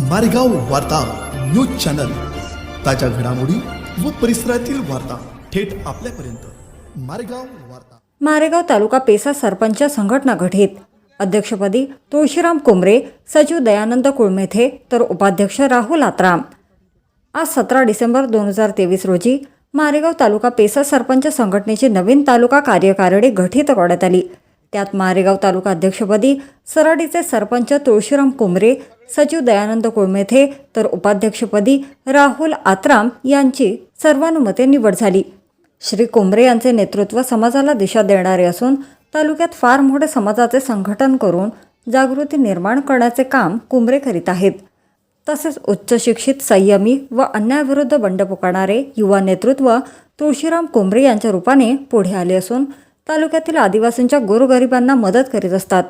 मारेगाव वार्ता news channel. ताज्या घडामोडी व परिसरातील वार्ता थेट आपल्यापर्यंत. मारेगाव वार्ता. मारेगाव तालुका पेसा सरपंच संघटना गठीत. अध्यक्षपदी तुळशीराम कुंबरे सचिव दयानंद कुळमेथे तर उपाध्यक्ष राहुल आत्राम. आज सतरा डिसेंबर दोन हजार तेवीस रोजी मारेगाव तालुका पेसा सरपंच संघटनेची नवीन तालुका कार्यकारिणी गठीत करण्यात आली. त्यात मारेगाव तालुका अध्यक्षपदी सराडीचे सरपंच तुळशीराम कोंबरे सचिव दयानंद कुळमेथे तर उपाध्यक्षपदी राहुल आत्राम यांची सर्वानुमते निवड झाली. श्री कोंबरे यांचे नेतृत्व समाजाला दिशा देणारे असून तालुक्यात फार मोठे समाजाचे संघटन करून जागृती निर्माण करण्याचे काम कुंबरे करीत आहेत. तसेच उच्च शिक्षित संयमी व अन्यायाविरुद्ध बंड पुकारणारे युवा नेतृत्व तुळशीराम कुंबरे यांच्या रूपाने पुढे आले असून तालुक्यातील आदिवासींच्या गोरगरिबांना मदत करीत असतात.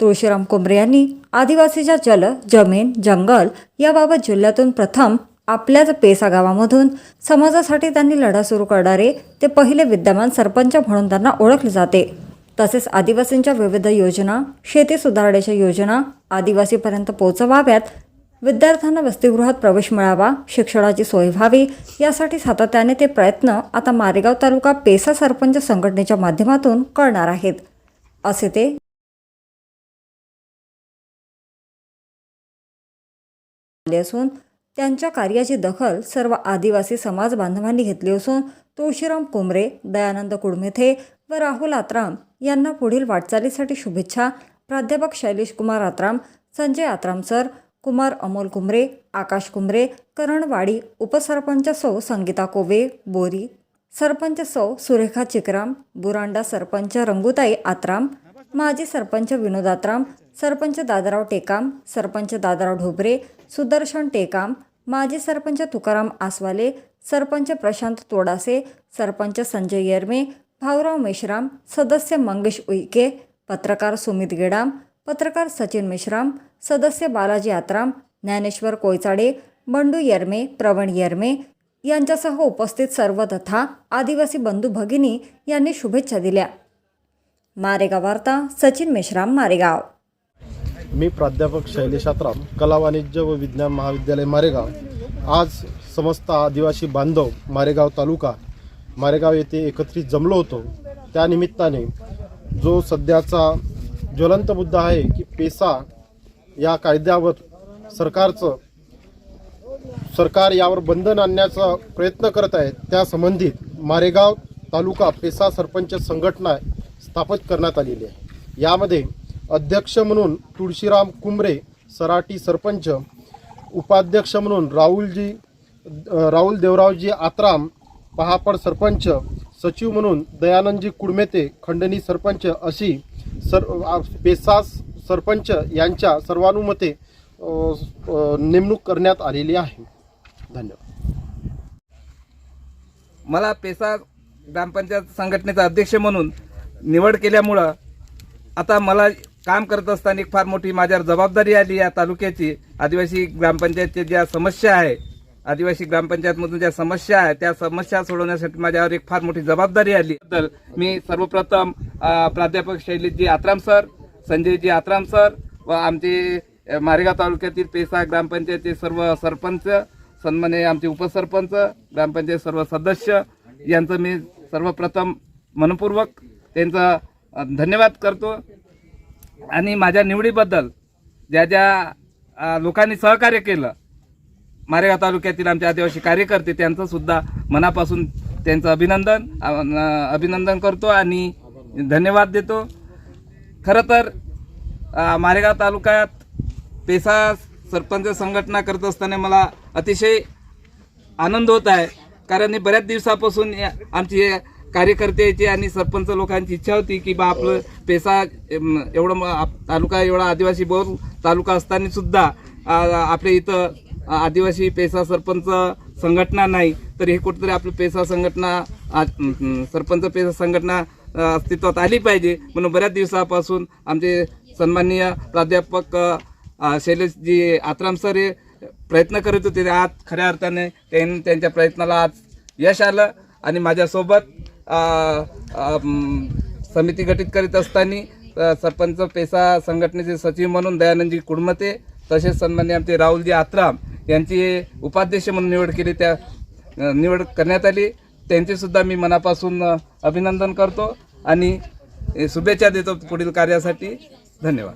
तुळशीराम कोंबरे यांनी आदिवासीच्या जल जमीन जंगल याबाबत जिल्ह्यातून प्रथम आपल्याच पेसा गावामधून समाजासाठी त्यांनी लढा सुरू करणारे ते पहिले विद्यमान सरपंच म्हणून त्यांना ओळखले जाते. तसेच आदिवासींच्या विविध योजना शेती सुधारण्याच्या योजना आदिवासीपर्यंत पोहोचवाव्यात विद्यार्थ्यांना वसतिगृहात प्रवेश मिळावा शिक्षणाची सोय व्हावी यासाठी सातत्याने ते प्रयत्न आता मारेगाव तालुका पेसा सरपंच संघटनेच्या माध्यमातून करणार आहेत. असे ते असून त्यांच्या कार्याची दखल सर्व आदिवासी समाज बांधवांनी घेतली असून तुळशीराम कोंबरे दयानंद कुडमेथे व राहुल आत्राम यांना पुढील वाटचालीसाठी शुभेच्छा. प्राध्यापक शैलेश कुमार आत्राम संजय आत्राम सर कुमार अमोल कुंबरे आकाश कुंबरे करणवाडी उपसरपंच सौ संगीता कोवे बोरी सरपंच सौ सुरेखा चिकराम बुरांडा सरपंच रंगुताई आत्राम माजी सरपंच विनोद आत्राम सरपंच दादाराव टेकाम सरपंच दादाराव ढोबरे सुदर्शन टेकाम माजी सरपंच तुकाराम आसवाले सरपंच प्रशांत तोडासे सरपंच संजय येरमे भाऊराव मेश्राम सदस्य मंगेश उईके पत्रकार सुमित गेडाम पत्रकार सचिन मेश्राम सदस्य बालाजी आत्राम ज्ञानेश्वर कोयचाडे बंडू येरमे प्रवण येरमे यांच्यासह उपस्थित सर्व तथा आदिवासी बंधू भगिनी यांनी शुभेच्छा दिल्या. मारेगाव वार्ता सचिन मेश्राम मारेगाव. मी प्राध्यापक शैलेश आत्राम कला वाणिज्य व विज्ञान महाविद्यालय मारेगाव. आज समस्त आदिवासी बांधव मारेगाव तालुका मारेगाव येथे एकत्रित जमलो होतो. त्यानिमित्ताने जो सध्याचा ज्वलंत मुद्दा आहे की पेसा या कायद्यावर सरकारचं सरकार यावर बंधन आणण्याचा प्रयत्न करत आहे. त्या संबंधित मारेगाव तालुका पेसा सरपंच संघटना स्थापित करण्यात आलेली आहे. यामध्ये अध्यक्ष म्हणून तुळशीराम कुंबरे सराटी सरपंच उपाध्यक्ष म्हणून राहुलजी राहुल देवरावजी आत्राम पहापड सरपंच सचिव म्हणून दयानंदजी कुडमेते खंडणी सरपंच अशी सर पेसा सरपंच यांच्या सर्वानुमते नेमणूक करण्यात आलेली आहे. धन्यवाद. मला पेसा ग्रामपंचायत संघटनेचा अध्यक्ष म्हणून निवड केल्यामुळं आता मला काम करत असताना एक फार मोठी माझ्यावर जबाबदारी आली या तालुक्याची. आदिवासी ग्रामपंचायतच्या ज्या समस्या आहे आदिवासी ग्रामपंचायतमधून ज्या समस्या आहे त्या समस्या सोडवण्यासाठी माझ्यावर एक फार मोठी जबाबदारी आली. तर मी सर्वप्रथम प्राध्यापक शैलीजी आत्राम सर संजयजी आत्राम सर व आमचे मारेगाव तालुक्यातील पेसा ग्रामपंचायतचे सर्व सरपंच सन्माने आमचे उपसरपंच ग्रामपंचायत सर्व सदस्य यांचं मी सर्वप्रथम मनपूर्वक त्यांचा धन्यवाद करतो. आणि माझ्या निवडीबद्दल ज्या ज्या लोकांनी सहकार्य केलं मारेगाव तालुक्यातील आमचे आदिवासी कार्यकर्ते त्यांचं सुद्धा मनापासून त्यांचं अभिनंदन अभिनंदन करतो आणि धन्यवाद देतो. खरं तर मारेगाव तालुक्यात पेसा सरपंच संघटना करत असताना मला अतिशय आनंद होत आहे. कारण मी बऱ्याच दिवसापासून या- आमची हे कार्यकर्त्याची आणि सरपंच लोकांची इच्छा होती की बा आपलं पेसा एवढं तालुका एवढा आदिवासी बहुल तालुका असताना सुद्धा आपल्या इथं आदिवासी पेसा सरपंच संघटना नाही तर हे कुठेतरी आपली पेसा संघटना सरपंच पेसा संघटना अस्तित्वात आली पाहिजे. म्हणून बऱ्याच दिवसापासून आमचे सन्माननीय प्राध्यापक शैलेशजी आत्राम सर हे प्रयत्न करत होते. आज खऱ्या अर्थाने त्यांनी त्यांच्या प्रयत्नाला आज यश आलं आणि माझ्यासोबत समिती गठीत करीत असताना सरपंच पेसा संघटनेचे सचिव म्हणून दयानंदजी कुडमते तसेच सन्मान्य आमचे राहुलजी आत्राम यांची उपाध्यक्ष म्हणून निवड केली त्या निवड करण्यात आली. त्यांचीसुद्धा मी मनापासून अभिनंदन करतो आणि शुभेच्छा देतो पुढील कार्यासाठी. धन्यवाद.